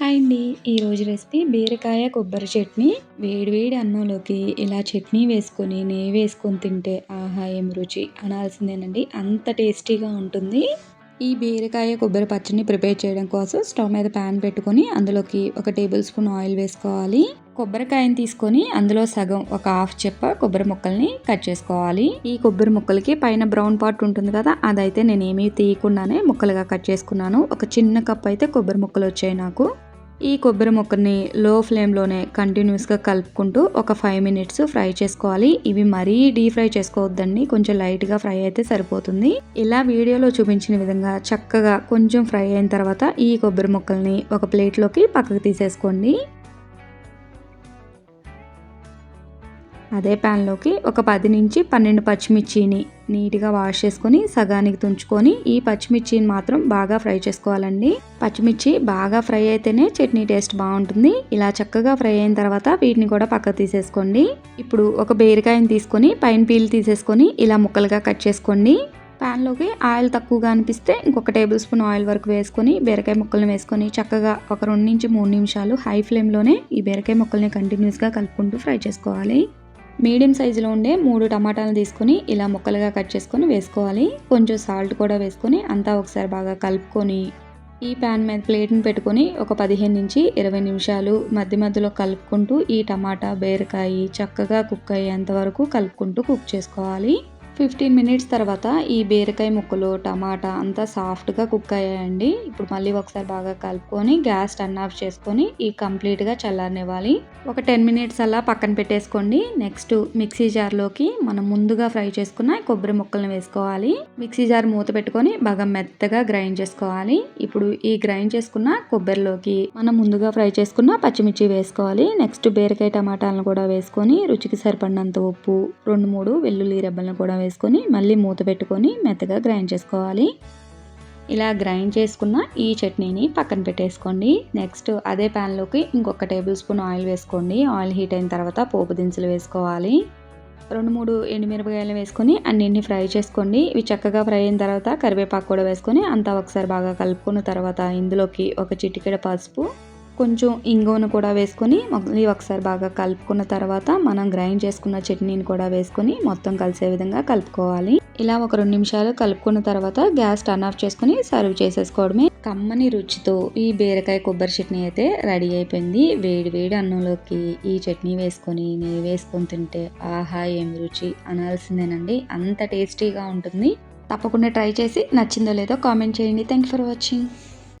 Hi అండి. ఈరోజు recipe బీరకాయ కొబ్బరి చట్నీ. వేడివేడి అన్నంలోకి ఇలా చట్నీ వేసుకొని నెయ్యి వేసుకొని తింటే ఆహా ఏం రుచి అనాల్సిందేనండి. అంత టేస్టీగా ఉంటుంది. ఈ బీరకాయ కొబ్బరి పచ్చడిని ప్రిపేర్ చేయడం కోసం స్టవ్ మీద ప్యాన్ పెట్టుకొని అందులోకి ఒక టేబుల్ స్పూన్ ఆయిల్ వేసుకోవాలి. కొబ్బరికాయని తీసుకొని అందులో సగం ఒక హాఫ్ చెప్ప కొబ్బరి ముక్కల్ని కట్ చేసుకోవాలి. ఈ కొబ్బరి ముక్కలకి పైన బ్రౌన్ పార్ట్ ఉంటుంది కదా అదైతే నేను ఏమీ తీయకుండానే ముక్కలుగా కట్ చేసుకున్నాను. ఒక చిన్న కప్ అయితే కొబ్బరి ముక్కలు వచ్చాయి నాకు. ఈ కొబ్బరి ముక్కని లో ఫ్లేమ్లోనే కంటిన్యూస్గా కలుపుకుంటూ ఒక ఫైవ్ మినిట్స్ ఫ్రై చేసుకోవాలి. ఇవి మరీ డీప్ ఫ్రై చేసుకోవద్దండి. కొంచెం లైట్గా ఫ్రై అయితే సరిపోతుంది. ఇలా వీడియోలో చూపించిన విధంగా చక్కగా కొంచెం ఫ్రై అయిన తర్వాత ఈ కొబ్బరి ముక్కల్ని ఒక ప్లేట్లోకి పక్కకు తీసేసుకోండి. అదే ప్యాన్లోకి ఒక పది నుంచి పన్నెండు పచ్చిమిర్చిని నీట్గా వాష్ చేసుకొని సగానికి తుంచుకొని ఈ పచ్చిమిర్చిని మాత్రం బాగా ఫ్రై చేసుకోవాలండి. పచ్చిమిర్చి బాగా ఫ్రై అయితేనే చట్నీ టేస్ట్ బాగుంటుంది. ఇలా చక్కగా ఫ్రై అయిన తర్వాత వీటిని కూడా పక్కకు తీసేసుకోండి. ఇప్పుడు ఒక బీరకాయని తీసుకొని పైన పీల్ తీసేసుకొని ఇలా ముక్కలుగా కట్ చేసుకోండి. ప్యాన్లోకి ఆయిల్ తక్కువగా అనిపిస్తే ఇంకొక టేబుల్ స్పూన్ ఆయిల్ వరకు వేసుకొని బీరకాయ ముక్కలను వేసుకొని చక్కగా ఒక రెండు నుంచి మూడు నిమిషాలు హై ఫ్లేమ్లోనే ఈ బీరకాయ ముక్కల్ని కంటిన్యూస్గా కలుపుకుంటూ ఫ్రై చేసుకోవాలి. మీడియం సైజులో ఉండే మూడు టమాటాలు తీసుకొని ఇలా ముక్కలుగా కట్ చేసుకొని వేసుకోవాలి. కొంచెం సాల్ట్ కూడా వేసుకొని అంతా ఒకసారి బాగా కలుపుకొని ఈ ప్యాన్ మీద ప్లేట్ని పెట్టుకొని ఒక పదిహేను నుంచి ఇరవై నిమిషాలు మధ్య మధ్యలో కలుపుకుంటూ ఈ టమాటా బీరకాయ చక్కగా కుక్ అయ్యేంత వరకు కలుపుకుంటూ కుక్ చేసుకోవాలి. ఫిఫ్టీన్ మినిట్స్ తర్వాత ఈ బీరకాయ ముక్కలు టమాటా అంతా సాఫ్ట్గా కుక్ అయ్యాయండి. ఇప్పుడు మళ్ళీ ఒకసారి బాగా కలుపుకొని గ్యాస్ టర్న్ ఆఫ్ చేసుకొని ఈ కంప్లీట్గా చల్లారనివ్వాలి. ఒక టెన్ మినిట్స్ అలా పక్కన పెట్టేసుకోండి. నెక్స్ట్ మిక్సీ జార్లోకి మనం ముందుగా ఫ్రై చేసుకున్న కొబ్బరి ముక్కలను వేసుకోవాలి. మిక్సీ జార్ మూత పెట్టుకొని బాగా మెత్తగా గ్రైండ్ చేసుకోవాలి. ఇప్పుడు ఈ గ్రైండ్ చేసుకున్న కొబ్బరిలోకి మనం ముందుగా ఫ్రై చేసుకున్న పచ్చిమిర్చి వేసుకోవాలి. నెక్స్ట్ బీరకాయ టమాటాలను కూడా వేసుకొని రుచికి సరిపడినంత ఉప్పు రెండు మూడు వెల్లుల్లి రెబ్బలను కూడా వేసుకొని మళ్ళీ మూత పెట్టుకొని మెత్తగా గ్రైండ్ చేసుకోవాలి. ఇలా గ్రైండ్ చేసుకున్న ఈ చట్నీని పక్కన పెట్టేసుకోండి. నెక్స్ట్ అదే ప్యాన్లోకి ఇంకొక టేబుల్ స్పూన్ ఆయిల్ వేసుకోండి. ఆయిల్ హీట్ అయిన తర్వాత పోపు దినుసులు వేసుకోవాలి. రెండు మూడు ఎండుమిరపకాయలు వేసుకొని అన్నింటిని ఫ్రై చేసుకోండి. ఇవి చక్కగా ఫ్రై అయిన తర్వాత కరివేపాకు కూడా వేసుకొని అంతా ఒకసారి బాగా కలుపుకున్న తర్వాత ఇందులోకి ఒక చిటికెడ పసుపు కొంచెం ఇంగువను కూడా వేసుకొని మళ్ళీ ఒకసారి బాగా కలుపుకున్న తర్వాత మనం గ్రైండ్ చేసుకున్న చట్నీని కూడా వేసుకొని మొత్తం కలిసే విధంగా కలుపుకోవాలి. ఇలా ఒక రెండు నిమిషాలు కలుపుకున్న తర్వాత గ్యాస్ టర్న్ ఆఫ్ చేసుకుని సర్వ్ చేసేసుకోవడమే. కమ్మని రుచితో ఈ బీరకాయ కొబ్బరి చట్నీ అయితే రెడీ అయిపోయింది. వేడి వేడి అన్నంలోకి ఈ చట్నీ వేసుకొని నెయ్యి వేసుకొని తింటే ఆహా ఏమి రుచి అనాల్సిందేనండి. అంత టేస్టీగా ఉంటుంది. తప్పకుండా ట్రై చేసి నచ్చిందో లేదో కామెంట్ చేయండి. Thank for watching.